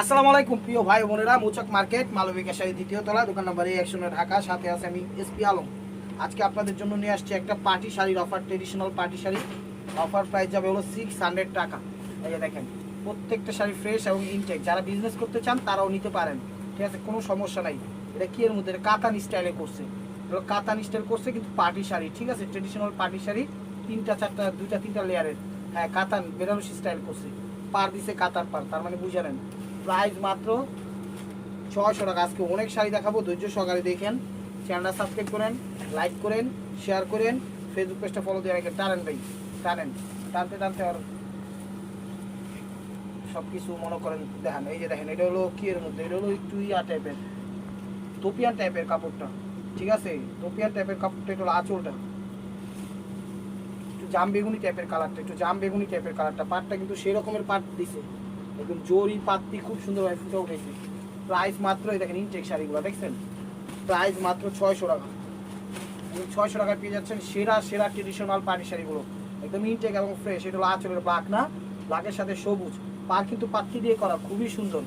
আসসালামু আলাইকুম, প্রিয় ভাই বোনেরা। মুচক মার্কেট মালবিকা শাড়ি দ্বিতীয় তলা, দোকান নাম্বার একশো ঢাকা। সাথে আছে আমি এসপি আলম। আজকে আপনাদের জন্য নিয়ে আসছি একটা পার্টি শাড়ির offer traditional party sari. Offer price যাবে হলো সিক্স হান্ড্রেড টাকা। এই যে দেখেন, প্রত্যেকটা শাড়ি ফ্রেশ এবং ইনটেক যারা বিজনেস করতে চান, তারাও নিতে পারেন। ঠিক আছে? কোনো সমস্যা নাই। এটা কি এর মধ্যে? কাতান স্টাইলে করছে কাতান স্টাইল করছে কিন্তু পার্টি শাড়ি। ঠিক আছে? ট্রেডিশনাল পার্টি শাড়ি, তিনটা, চারটা, দুইটা, তিনটা লেয়ারের হ্যাঁ কাতান, বেনারসি স্টাইল করছে পার দিছে কাতার পার, তার মানে বুঝে নেন প্রাইস মাত্র ছয়শো টাকা। আজকে অনেক শাড়ি দেখাবো, ধৈর্য সহকারে দেখেন। চ্যানেলটা সাবস্ক্রাইব করেন লাইক করেন শেয়ার করেন। ফেসবুক পেজটা ফলো দিয়ে রাখেন। টানেন ভাই, টানেন। টানতে টানতে আর সব কিছু মনে করেন, দেখেন। এই যে দেখেন, এটা হলো কি এর মধ্যে? এটা হলো একটু ইয়া টাইপের তোপিয়ান টাইপের কাপড়টা। ঠিক আছে? তোপিয়ান টাইপের কাপড়টা, এটা হলো আঁচলটা। একটু জাম বেগুনি টাইপের কালারটা একটু জাম বেগুনি টাইপের কালারটা পাটটা কিন্তু সেই রকমের পাট দিছে। একদম জরি পাত্তি খুব সুন্দরভাবে ফুটে উঠেছে। প্রাইস মাত্র, এই দেখেন ইনটেক শাড়িগুলো, দেখছেন? প্রাইস মাত্র ছয়শো টাকা। ছয়শো টাকায় পেয়ে যাচ্ছেন সেরা সেরা ট্রেডিশনাল পাটি শাড়িগুলো। একদম ইনটেক এবং ফ্রেশ এটা হলো আঁচলের ব্লাক না? ব্লাকের সাথে সবুজ। পার কিন্তু পাত্তি দিয়ে করা, খুবই সুন্দর।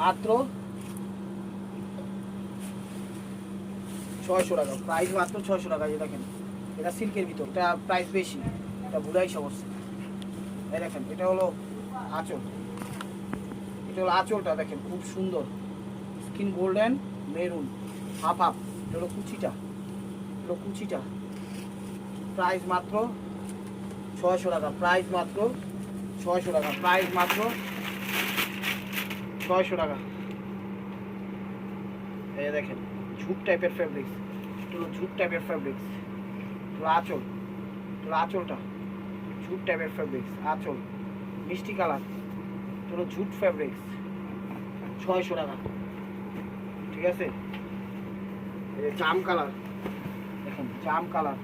মাত্র ছয়শো টাকা। প্রাইস মাত্র ছয়শো টাকা, এই দেখেন। এটা সিল্কের ভিতর, এটা প্রাইস বেশি। এটা বুড়াই সমস্যা এই দেখেন, এটা হলো আঁচল। এটা হলো আঁচলটা, দেখেন, খুব সুন্দর। Skin golden, maroon, half half. এটা হলো কুচিটা। এটা কুচিটা। প্রাইস মাত্র ছয়শো টাকা, প্রাইস মাত্র ছয়শো টাকা, প্রাইস মাত্র ছয়শো টাকা। এই দেখেন ঝুট টাইপের ফেব্রিক্স এটা হলো ঝুট টাইপের হলো আঁচল। এটা আঁচলটা। ঝুট টাইপের ফেব্রিক্স আঁচল, মিষ্টি কালার হলো ঝুট ফেব্রিক্স ছয়শো টাকা। ঠিক আছে? জাম কালার দেখুন, জাম কালার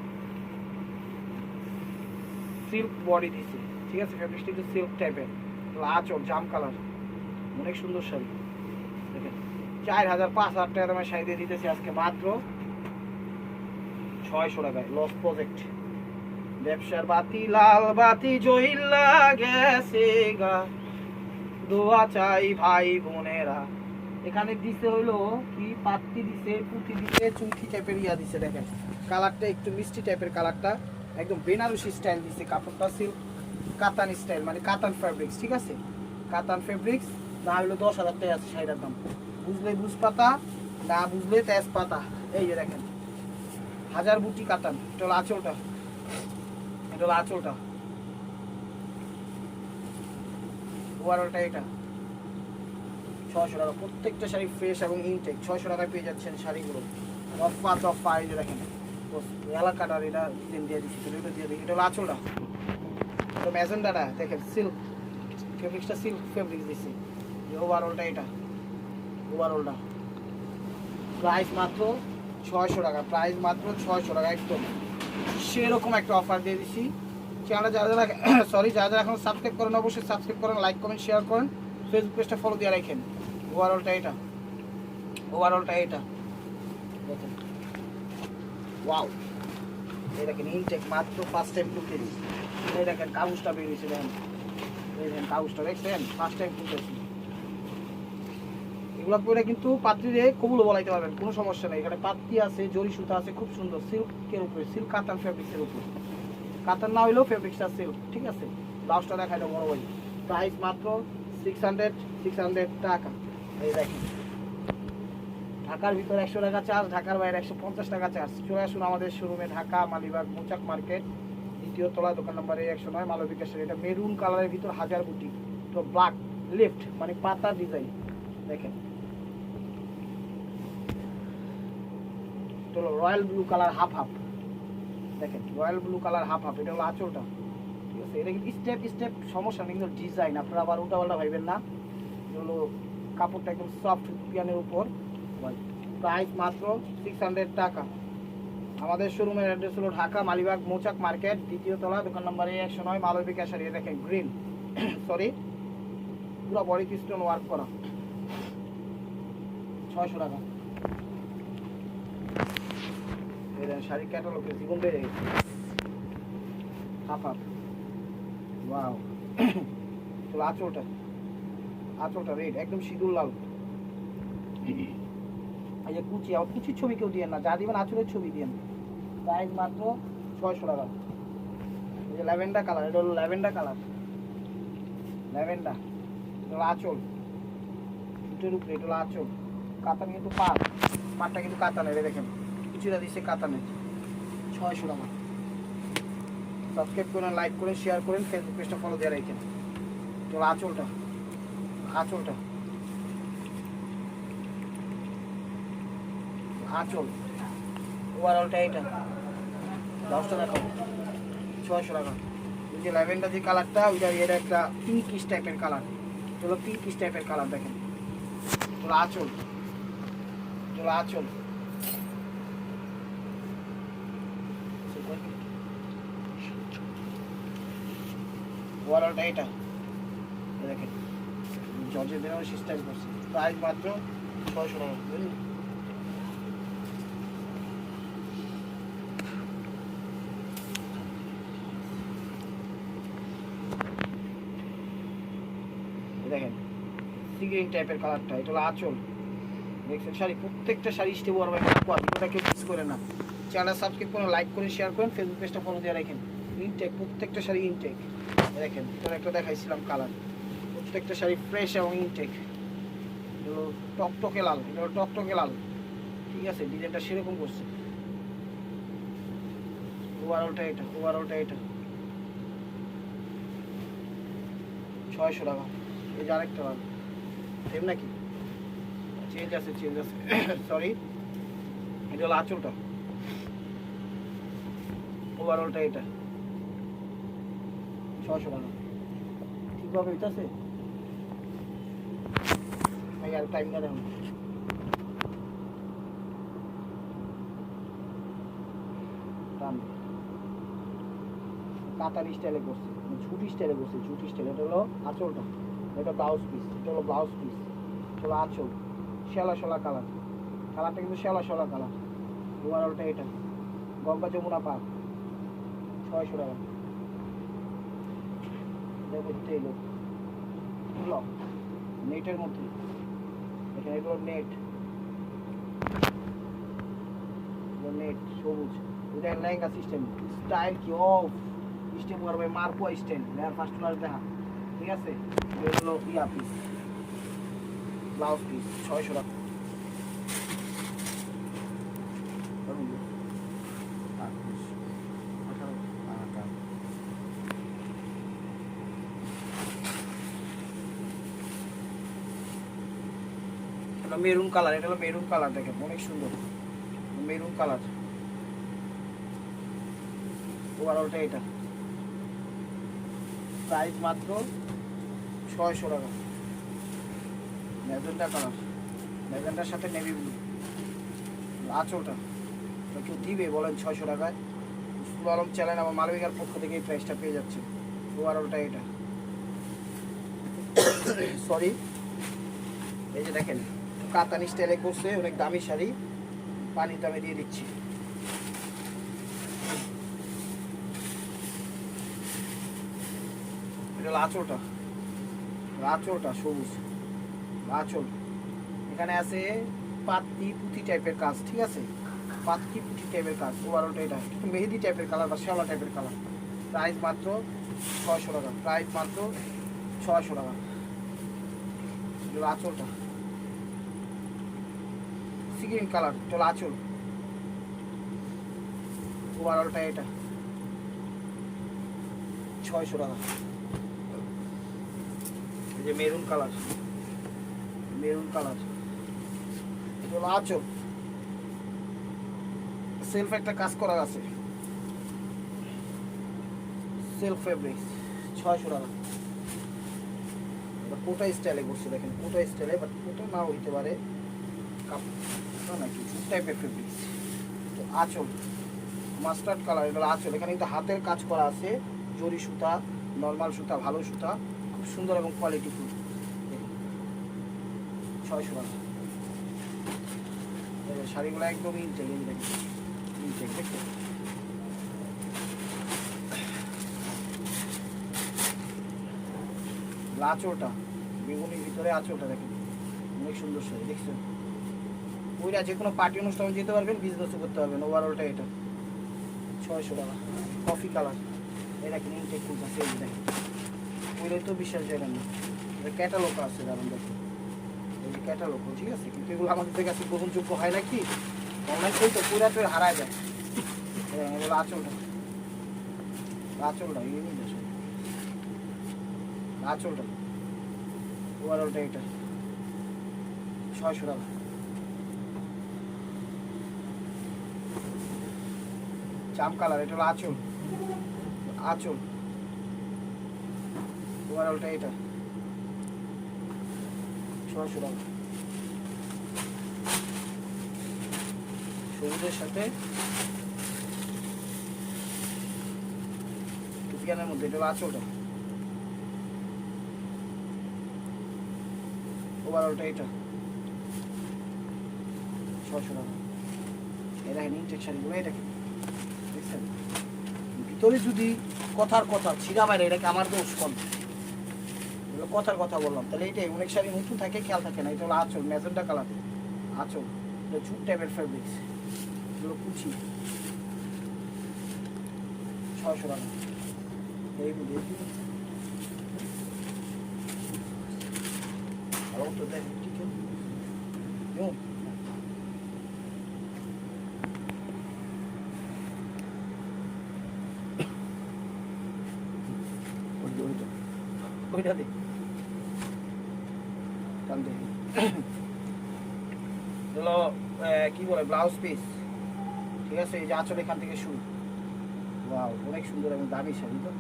সিল্ক বডি দিছে, ঠিক আছে? ফেব্রিক্সটা একটু সিল্ক টাইপের আঁচল, জাম কালার অনেক সুন্দর শাড়ি। দেখেন, চার হাজার পাঁচ হাজার টাকা দামের শাড়ি দিয়ে দিতেছি আজকে মাত্র ছয়শো টাকায় লস প্রজেক্ট ব্যবসার বাতি, লাল বাতি জইল্লা গেছে গা। দোয়া চাই ভাই বোনেরা। এখানে দিছে হইল কি? পাত্তি দিছে পুঁতি দিছে, চুমকি টাইপের ইয়া দিছে, দেখেন। কালারটা একটু মিষ্টি টাইপের কালারটা। একদম বেনারসি স্টাইল দিছে, কাপড়টা সিল্ক কাতান স্টাইল মানে কাতান ফেব্রিক্স ঠিক আছে? কাতান ফেব্রিক্স না হইল দশ হাজার টাকা আছে শাড়িটার দাম। বুঝলে বুঝ পাতা না বুঝলে তেজ পাতা এই যে দেখেন, হাজার বুটি কাতান হলো আঁচলটা। এটা হলো আঁচলটা। ওভারঅলটা এটা। ছয়শো টাকা। প্রত্যেকটা শাড়ি ফ্রেশ এবং ইনটেক ছয়শো টাকায় পেয়ে যাচ্ছেন শাড়িগুলো। রফা চফা এই যে দেখেন। এলাকাটার এটা ডিজাইন দিয়ে দিচ্ছি এটা দিয়ে দিই। এটা হলো আঁচলটা। এটা ম্যাজেন্ডাটা দেখেন সিল্ক ফেব্রিক্সটা সিল্ক ফেব্রিক্স দিচ্ছি ওভারঅলটা এটা। ওভারঅলটা প্রাইস মাত্র ছয়শো টাকা। প্রাইস মাত্র ছয়শো টাকা একদম। সেরকম একটা অফার দিয়ে দিচ্ছি চ্যানেলটা যারা যারা সরি যারা যারা এখন সাবস্ক্রাইব করেন অবশ্যই সাবস্ক্রাইব করেন লাইক করেন শেয়ার করেন। ফেসবুক পেজটা ফলো দিয়ে রাখেন। ওভারঅলটা এটা। ওভারঅলটা এটা। দেখেন। ওয়াও এই দেখেন ইনটেক মাত্র ফার্স্ট টাইম খুলতেছি এই দেখেন, কাগজটা বেরিয়েছে দেখেন। এই দেখেন, কাগজটা দেখছেন? ফার্স্ট টাইম খুলতেছি এগুলো করে কিন্তু পাত্রি দিয়ে কবুল বলাইতে পারবেন, কোনো সমস্যা নেই। এখানে পাত্রি আছে, জরি সুতা আছে, খুব সুন্দর। সিল্কের উপরে, সিল্ক কাতান ফেব্রিক্সের উপরে। কাতান না হইলেও ফেব্রিক্সটা সিল্ক, ঠিক আছে? ব্লাউজটা দেখাইলো বড় ভাই। প্রাইস মাত্র সিক্স হান্ড্রেড সিক্স হান্ড্রেড টাকা। এই দেখেন। ঢাকার ভিতরে একশো টাকা চার্জ ঢাকার বাইরে একশো পঞ্চাশ টাকা চার্জ চলে আসুন আমাদের শোরুমে ঢাকা মালিবাগ মোচাক মার্কেট। দ্বিতীয় তলা, দোকান নম্বর একশো নয় মালবিকাশের এটা মেরুন কালারের ভিতর হাজার বুটি তো ব্ল্যাক লেফট মানে পাতা ডিজাইন দেখেন। Royal blue colour half half. দেখেন, royal blue colour half half, এটা হলো আঁচলটা। ঠিক আছে, এটা কিন্তু স্টেপ স্টেপ সমস্যা নেই, কিন্তু ডিজাইন আপনারা আবার উল্টা পাল্টা ভাইবেন না। হলো কাপড়টা একদম সফট পিয়ানের উপর। প্রাইস মাত্র সিক্স হান্ড্রেড টাকা। আমাদের শোরুমের অ্যাড্রেস হলো ঢাকা, মালিবাগ, মোচাক মার্কেট, দ্বিতীয় তলা, দোকান নম্বর একশো নয় মালবিকা শাড়ি দেখেন গ্রিন সরি পুরো বডি স্টোন ওয়ার্ক করা। ছয়শো টাকা এই দেখেন শাড়ি ক্যাটালগের জীবন বেড়ে গেছে। Half half wow. তো আঁচলটা। আঁচলটা রেড একদম সিঁদুর লাল। এই যে কুচি আবার কুচির ছবি কেউ দিয়ে না। যা দিবেন আঁচলের ছবি দিয়েন। প্রাইস মাত্র ছয়শো টাকা। এই যে ল্যাভেন্ডার কালার, এটা হলো ল্যাভেন্ডার কালার। ল্যাভেন্ডার। এটা হলো আঁচল। জুটের উপরে এটা হলো আঁচল। কাতান কিন্তু পাট পাটটা কিন্তু কাতানের এই দেখেন। কিছুটা দিচ্ছে কাতানের ছয়শো টাকা। সাবস্ক্রাইব করেন, লাইক করেন শেয়ার করেন ফেসবুক পেজটা ফলো রাখেন। এটা হলো আঁচলটা আঁচলটা। আঁচল। ওভারঅলটা এটা দশটা টাকা ছয়শো টাকা। ওই যে ল্যাভেন্ডার যে কালারটা ওইটা এটা একটা পিঙ্কিশ টাইপের কালার। হলো পিঙ্কিশ টাইপের কালার দেখেন। হলো আঁচল। হলো আঁচল। ওভারঅলটা এটা। দেখেন, জর্জের বেরোনো সিস্টেম করছে। প্রাইস মাত্র ছয়শো টাকা, বুঝলি? এই দেখেন সিগ্রিন টাইপের কালারটা এটা হলো আঁচল। দেখছেন, শাড়ি, প্রত্যেকটা শাড়ি স্টেপ আর ওটা কেউ মিস করে না। চ্যানেল সাবস্ক্রাইব করুন লাইক করুন শেয়ার করুন ফেসবুক পেজটা ফলো দিয়ে রাখেন। ইনটেক প্রত্যেকটা শাড়ি ইনটেক দেখেন তোর একটা দেখাইছিলাম কালার প্রত্যেকটা শাড়ি ফ্রেশ এবং ইনটেক এগুলো টকটকে লাল, এগুলো টকটকে লাল। ঠিক আছে, ডিজাইনটা সেরকম করছে। ওভারঅলটা এটা ওভারঅলটা এটা। ছয়শো টাকা। এই যে আরেকটা লাল। সেম নাকি? চেঞ্জ আছে চেঞ্জ আছে। সরি এটা হলো আঁচলটা। ওভারঅলটা এটা। ছশো টাকা। ঠিকভাবে হইতাছে? আর টাইম না। দেখুন কাতার স্টাইলে করছে মানে ঝুটি স্টাইলে করছে, ঝুটি স্টাইল এটা হলো আঁচলটা। এটা ব্লাউজ পিস এটা হলো ব্লাউজ পিস এটা হলো আঁচল। শ্যালা শ্যালা কালার কালারটা কিন্তু শ্যালা শ্যালা কালার ওভারঅলটা এটা। গঙ্গা যমুনা পার্ক। ছয়শো টাকা। দেখতে এলো। এগুলো নেটের মধ্যে। এখানে এগুলো নেট নেট সবুজ। এটা লেহেঙ্গা সিস্টেম স্টাইল কি? অফ স্টেপ করবে মারপো স্টাইল লেয়ার ফার্স্ট ক্লাস দেখা। ঠিক আছে? এগুলো ইয়া পিস ব্লাউজ পিস ছয়শো টাকা। মেরুন কালার, এটা হলো মেরুন কালার দেখেন, অনেক সুন্দর। Maroon colour. ওভারঅলটা এটা। প্রাইস মাত্র ছয়শো টাকা। ম্যাজেন্টা কালার ম্যাজেন্টার সাথে নেভি ব্লু আঁচলটা। কেউ দিবে, বলেন ছয়শো টাকায়। সুর আলম চ্যানেল আমার মালবিকার পক্ষ থেকে এই প্রাইসটা পেয়ে যাচ্ছে। ওভারঅলটা এটা। সরি এই যে দেখেন। কাতানি স্টাইলে করছে, অনেক দামি শাড়ি। পানি দামে দিয়ে দিচ্ছি। এটা হলো আঁচলটা সবুজ। আঁচল এখানে আছে পাতি পুঁতি টাইপের কাজ, ঠিক আছে? পাতি পুঁতি টাইপের কাজ ওভারঅলটা এটা। মেহেদি টাইপের কালার বা শ্যাওলা টাইপের কালার। প্রাইস মাত্র ছয়শো টাকা। প্রাইস মাত্র ছয়শো টাকা। এটা আঁচলটা সিগ্রিন কালার হলো আঁচল ওভারঅলটা এটা। ছয়শো টাকা। এই যে মেরুন কালার মেরুন কালার হলো আঁচল সেলফ একটা কাজ করা আছে। সেলফ ফেব্রিক্স ছয়শো টাকা। কোটা স্টাইলে করছে দেখেন, কোটা স্টাইলে বাট কোটা নাও হইতে পারে। কাপড় নাকি? টাইপের ফেব্রিক্স তো আঁচল। মাস্টার্ড কালার এগুলো আঁচল। এখানে কিন্তু হাতের কাজ করা আছে। জরি সুতা নর্মাল সুতা, ভালো সুতা। খুব সুন্দর এবং কোয়ালিটিফুল ছয়শো টাকা। শাড়িগুলো একদম ইনটেক দেখেন। ইনটেক দেখতে আঁচলটা, বেগুনির ভিতরে আঁচলটা দেখেন। অনেক সুন্দর শাড়ি, দেখছেন? ওইটা যে কোনো পার্টি অনুষ্ঠানে যেতে পারবেন বিজনেসও করতে পারবেন। ওভারঅলটা এটা। ছয়শো টাকা। কফি কালার এটা কিনে ইনটেক ফুল আছে এই ওইটাই তো বিশ্বাস যায় না। এটা ক্যাটালগ আছে দারুণ দেখুন এই যে ক্যাটালগ ঠিক আছে? কিন্তু এগুলো আমাদের কাছে গ্রহণযোগ্য হয় না কি? অনলাইন করতে তো হারায় যায়। হ্যাঁ, এগুলো আঁচলটা। আঁচলটা এই নিয়ে ওভারঅলটা এটা। ছয়শো টাকা। চাম কালার, এটা হলো আঁচল। আঁচল। ওভারঅলটা এটা। ছয়শো টাকা। সবুজের সাথে টুপিয়ানের মধ্যে, এটা আঁচলটা। ওভারঅলটা এটা। ছশো টাকা। শাড়িগুলো এটা দেখছেন ভিতরে যদি কথার কথা ছিঁড়া বাইরে এটাকে আমার দোষ কম। কথার কথা বললাম, তাহলে এটাই, অনেক শাড়ি নতুন থাকে, খেয়াল থাকে না, এটা হলো আঁচল ম্যাজেন্টা কালার আঁচল জুট টাইপের ফেব্রিক্স এগুলো কুচি। ছয়শো টাকা। এই বুঝে ভালো তো দেখ, ঠিক আছে Yok. ওইটা ওইটা ওইটা দে টান দে হলো আহ, কি বলে ব্লাউজ পিস ঠিক আছে, এই যে আঁচল এখান থেকে শুরু। ওয়াও অনেক সুন্দর এবং দামি শাড়ি তো।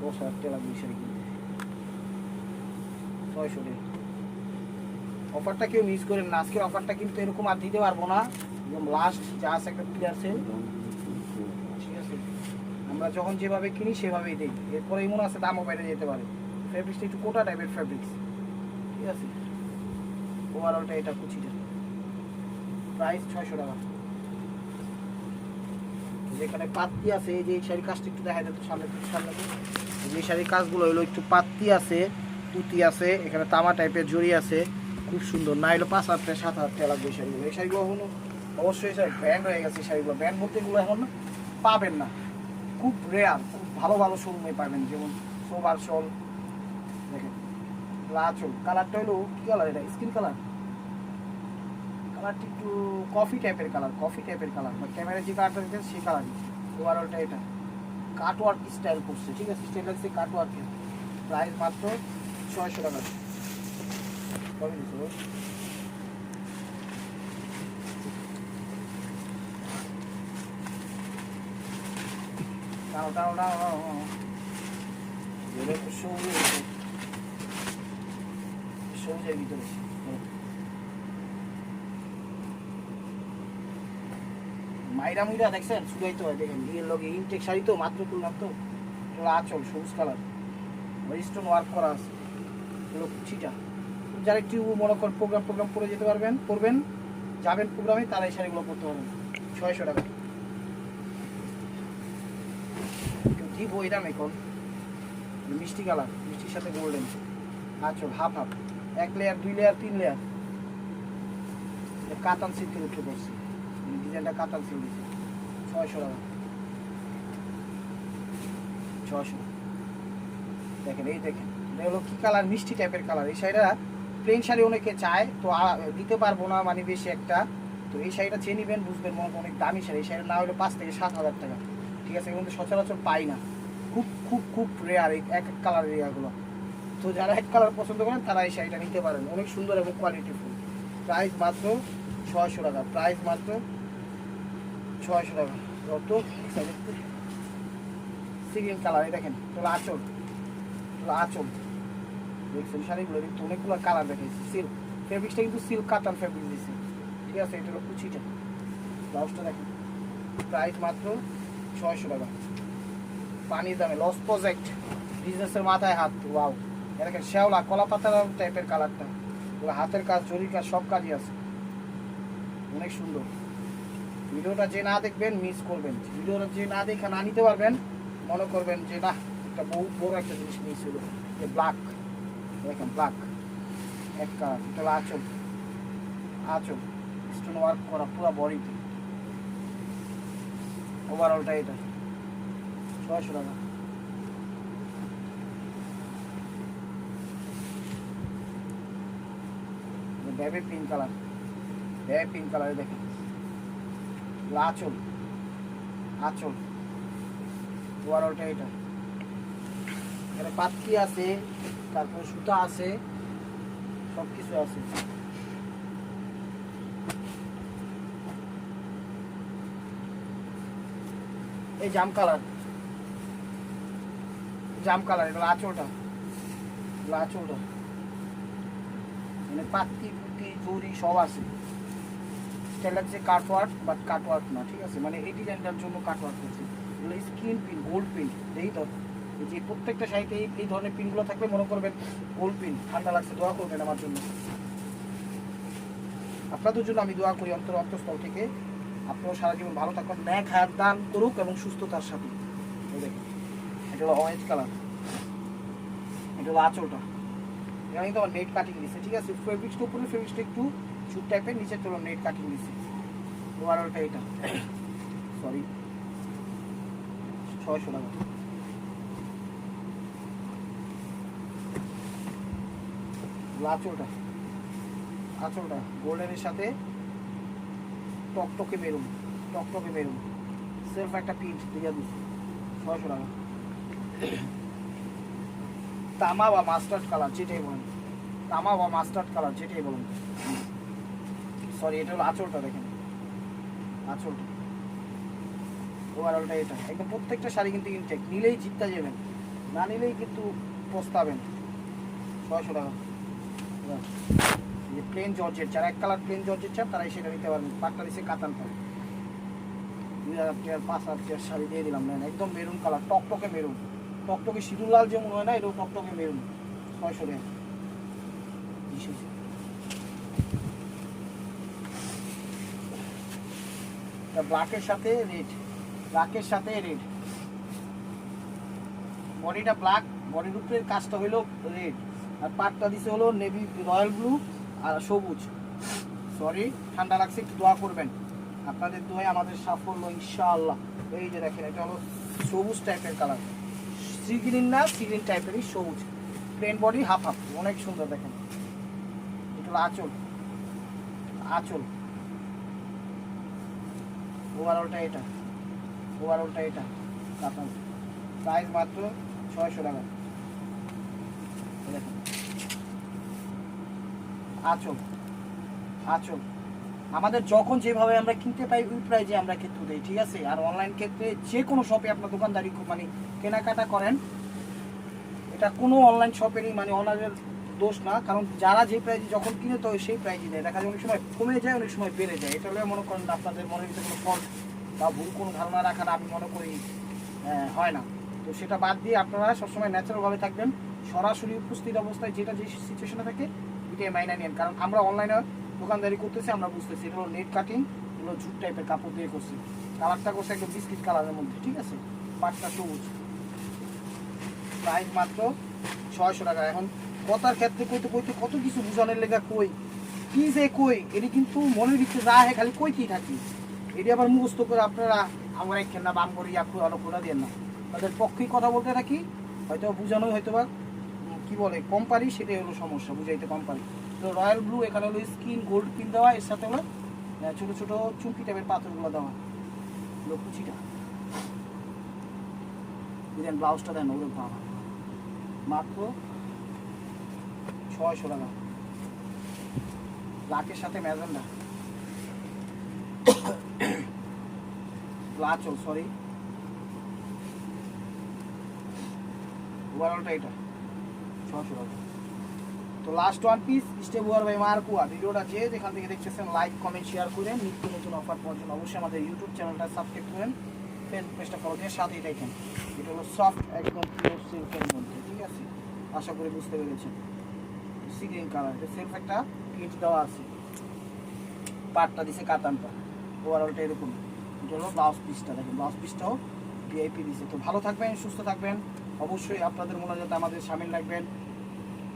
দশ হাজার টাকা লাগবে শাড়ি কিনতে। ছয়শো টাকা। অফারটা কেউ মিস করেন না। আজকের অফারটা কিন্তু এরকম আর দিতে পারব না। একদম লাস্ট যা আছে একটা ক্লিয়ার সেল ঠিক আছে? আমরা যখন যেভাবে কিনি, সেভাবেই দিই। এরপরে এমন আছে, দামও বেড়ে যেতে পারে। ফেব্রিক্সটা একটু কোটা টাইপের ফেব্রিক্স ঠিক আছে? ওভারঅলটা এটা কুচিটা। প্রাইস ছয়শো টাকা। যেখানে পাত্তি আছে, এই যে এই শাড়ির কাজটা একটু দেখা যেত সামনে সামনে যে শাড়ির কাজগুলো হলো একটু পাত্তি আছে, তুতি আছে, এখানে তামা টাইপের জড়ি আছে, খুব সুন্দর। না এলো পাঁচ হাজার সাত হাজার টাকা লাগবে এই শাড়িগুলো। এই শাড়িগুলো এখনও অবশ্যই স্যার ব্র্যান্ড হয়ে গেছে শাড়িগুলো। ব্র্যান্ড বলতে এগুলো এখন পাবেন না। খুব রেয়ার খুব ভালো ভালো শোরুমে পাবেন। যেমন সোবার শল দেখেন, লাচল। কালারটা হলো কি কালার এটা? স্কিন কালার কালারটা একটু কফি টাইপের কালার কফি টাইপের কালার বা ক্যামেরা যে কালারটা দিচ্ছেন সেই কালারই ওভারঅলটা এটা। কাটওয়ার্ক স্টাইল করছে, ঠিক আছে? স্টাইল লাগছে কাটওয়ার্কের প্রাইস মাত্র ছয়শো টাকা। কবে দিচ্ছে হুম। মাইরা মুইরা দেখছেন? তো হয় দেখেন বিয়ের লগে ইনটেক শাড়ি তো, মাত্র তুললাম তো। আচল, সবুজ কালার স্টোন ওয়ার্ক করা আছে। এগুলো কুচিটা যারা একটু মনে করেন প্রোগ্রাম প্রোগ্রাম করে যেতে পারবেন, করবেন, যাবেন প্রোগ্রামে তারা এই শাড়িগুলো পরতে পারবেন। ছয়শো টাকা। দিব এই দাম এখন। মিষ্টি কালার মিষ্টির সাথে গোল্ডেন আচল হাফ হাফ এক লেয়ার দুই লেয়ার তিন লেয়ার কাতান সিল্কের উঠে পড়ছে ডিজাইনটা কাতান সিল্ক দিচ্ছে ছয়শো টাকা। ছয়শো। দেখেন, এই দেখেন। হলো কি কালার? মিষ্টি টাইপের কালার। এই শাড়িটা প্লেন শাড়ি অনেকে চায়, তো দিতে পারব না মানে বেশি একটা। তো এই শাড়িটা চেয়ে নিবেন, বুঝবেন মনে অনেক দামি শাড়ি। এই শাড়ির না হলে পাঁচ থেকে সাত হাজার টাকা। ঠিক আছে, কিন্তু সচরাচর পাই না। খুব খুব খুব রেয়ার এক এক কালারের এগুলো। তো যারা এক কালার পছন্দ করেন, তারা এই শাড়িটা নিতে পারেন। অনেক সুন্দর এবং কোয়ালিটি ফুল। প্রাইস মাত্র ছয়শো টাকা। প্রাইস মাত্র ছয়শো টাকা। কত সিগিন কালার, এই দেখেন তোলা আচল তোলা আচল। দেখছেন, শাড়িগুলো কিন্তু অনেকগুলো কালার দেখেছি সিল্ক ফেব্রিক্সটা কিন্তু সিল্ক কাতান ফেব্রিক দিচ্ছে ঠিক আছে এটা হলো কুচিটা ব্লাউজটা দেখেন প্রাইস মাত্র ছয়শো টাকা। পানির দামে লস প্রজেক্ট বিজনেসের মাথায় হাত ওয়াও এটাকে শ্যাওলা কলা পাতার টাইপের কালারটা। হাতের কাজ, জরির কাজ, সব কাজই আছে। অনেক সুন্দর। ভিডিওটা যে না দেখবেন মিস করবেন। ভিডিওটা যে না দেখে না নিতে পারবেন, মনে করবেন যে না একটা বহু বড় একটা জিনিস নিয়েছিল যে ব্ল্যাক দেখেন ব্ল্যাক এক কালার এটা হলো আঁচল। আঁচল স্টোন ওয়ার্ক করা পুরো বডিতে ওভারঅলটা এটা। ছয়শো টাকা। Baby pink colour baby pink কালারে দেখেন। এগুলো আঁচল। আঁচল। ওভারঅলটা এটা। এখানে পাতকি আছে, তারপরে সুতা আছে সব কিছু আছে। এই জাম কালার। জাম কালার এটা আঁচলটা। এগুলো আঁচলটা। মানে পাত্তি পুতি জরি সব আছে। এটা লাগছে কাটওয়ার্ক বাট কাটওয়ার্ক না, ঠিক আছে? মানে এই ডিজাইনটার জন্য কাটওয়ার্ক করছে এগুলো স্ক্রিন পিন গোল্ড পিন এই তো। যে প্রত্যেকটা শাড়িতে এই ধরনের পিনগুলো থাকবে মনে করবেন গোল্ড পিন ঠান্ডা লাগছে, দোয়া করবেন আমার জন্য। আপনাদের জন্য আমি দোয়া করি অন্তর অন্তঃস্থল থেকে। আপনারাও সারা জীবন ভালো থাকুন, ন্যাক হায়াত দান করুক এবং সুস্থতার সাথে। এটা হলো অরেঞ্জ কালার এটা হলো আঁচলটা। এখানে কিন্তু আমার নেট কাটিং দিচ্ছে ঠিক আছে? ফেব্রিক্সটা উপরে ফেব্রিক্সটা একটু শুট টাইপের নিচে তোর নেট কাটিং দিচ্ছে ওভারঅলটা এটা। সরি ছয়শো টাকা। আঁচলটা। আঁচলটা। গোল্ডেনের সাথে টকটকে মেরুন টকটকে মেরুন সেলফ একটা পিঠ দিয়ে দিচ্ছি ছয়শো টাকা। তামা বা মাস্টার্ড কালার, যেটাই বলেন। তামা বা মাস্টার্ড কালার, যেটাই বলেন। সরি এটা হলো আঁচলটা দেখেন। আঁচলটা। ওভারঅলটা এটা। একদম প্রত্যেকটা শাড়ি কিন্তু ইনটেক নিলেই জিততে যাবেন। না নিলেই কিন্তু পস্তাবেন। ছয়শো টাকা। যে প্লেন জর্জেট যারা এক কালার প্লেন জর্জেট চান, তারাই সেটা নিতে পারবেন। পাটটা দিচ্ছে কাতান পাবে দুই হাজার টাকার, পাঁচ হাজার টাকার শাড়ি দিয়ে দিলাম। একদম মেরুন কালার, টকটকে মেরুন টকটকে সিঁদুর লাল যেমন হয় না এরকম টকটকে মেরুন, ছয়শো টাকা ব্ল্যাকের সাথে রেড ব্ল্যাকের সাথে রেড বডিটা ব্ল্যাক বডির উপরে কাজটা হলো রেড আর পাটটা দিছে হলো নেভি রয়্যাল ব্লু আর সবুজ। সরি ঠান্ডা লাগছে, একটু দোয়া করবেন। আপনাদের দোয়ায় আমাদের সাফল্য, ইনশাআল্লাহ। এই যে দেখেন, এটা হলো সবুজ টাইপের কালার সি গ্রিন না সি গ্রিন টাইপেরই সবুজ। প্লেন বডি হাফ হাফ অনেক সুন্দর দেখেন। এটা হলো আঁচল। আঁচল। ওভারঅলটা এটা। ওভারঅলটা এটা। আপনার প্রাইস মাত্র ছয়শো টাকা। দেখেন। আঁচল। আঁচল। আমাদের যখন যেভাবে আমরা কিনতে পাই, ওই প্রাইজে আমরা কিন্তু দিই, ঠিক আছে? আর অনলাইন ক্ষেত্রে যে কোনো শপে আপনার দোকানদারি মানে কেনাকাটা করেন, এটা কোনো অনলাইন শপেরই মানে অনারের দোষ না। কারণ যারা যে প্রাইজে যখন কিনে, তো সেই প্রাইজে দেয়। দেখা যায় অনেক সময় কমে যায়, অনেক সময় বেড়ে যায়। এটা হলে মনে করেন আপনাদের মনের ভিতরে কোনো ফল্ট বা ভুল কোনো ধারণা রাখার আমি মনে করি হয় না। তো সেটা বাদ দিয়ে আপনারা সবসময় ন্যাচারালভাবে থাকবেন। সরাসরি উপস্থিত অবস্থায় যেটা যে সিচুয়েশনে থাকে, এটাই মাইনা নেন। কারণ আমরা অনলাইনে দোকানদারি করতেছি, আমরা বুঝতেছি। এটা হলো নেট কাটিং এগুলো ঝুট টাইপের কাপড় দিয়ে করছি। কালারটা করছে একটা বিস্কিট কালারের মধ্যে, ঠিক আছে? পাটটা সবুজ। প্রাইস মাত্র ছয়শো টাকা। এখন কথার ক্ষেত্রে কইতে কইতে কত কিছু বুঝানোর লেখা কই? কি যে কই? এটি কিন্তু মনের ভিতরে যা হয় খালি কইতেই থাকি? এটি আবার মুখস্থ করে আপনারা আমরা কেন না বাম করি আপনি আলো করে দেন না। তাদের পক্ষেই কথা বলতে থাকি হয়তো বুঝানো হয়তো বা কি বলে কম পারি সেটাই হলো সমস্যা, বুঝাইতে কম পারি রয়্যাল ব্লু, এখানে হলো স্কিন, গোল্ড পিন দেওয়া, এর সাথে হলো ছোট ছোট চুমকি টাইপের পাথরগুলো দেওয়া। হলো কুচিটা। দেন ব্লাউজটা দেন ওদের বাবা। মাত্র ছয়শো টাকা। ব্ল্যাকের সাথে ম্যাজেন্ডা। লাচল সরি ওভারঅলটা এটা। ছশো টাকা। তো লাস্ট ওয়ান পিস স্টেপ ওয়ার বাই মার্কুয়া ভিডিওটা যে যেখান থেকে দেখতেছেন লাইক কমেন্ট শেয়ার করেন। নিত্য নতুন অফার পাওয়ার জন্য অবশ্যই আমাদের ইউটিউব চ্যানেলটা সাবস্ক্রাইব করেন ফেসবুক পেজটা ফলো দিয়ে সাথেই দেখেন এটা হলো সফট একদম পিওর সিল্কের মধ্যে, ঠিক আছে? আশা করি বুঝতে পেরেছেন। সি গ্রিন কালার এটা সেলফ একটা প্রিন্ট দেওয়া আছে। পাটটা দিছে কাতানটা ওভারঅলটা এরকম। এটা হলো ব্লাউজ পিসটা দেখেন ব্লাউজ পিসটাও ভিআইপি দিছে। তো ভালো থাকবেন, সুস্থ থাকবেন। অবশ্যই আপনাদের মোনাজাতে আমাদের সামিল রাখবেন।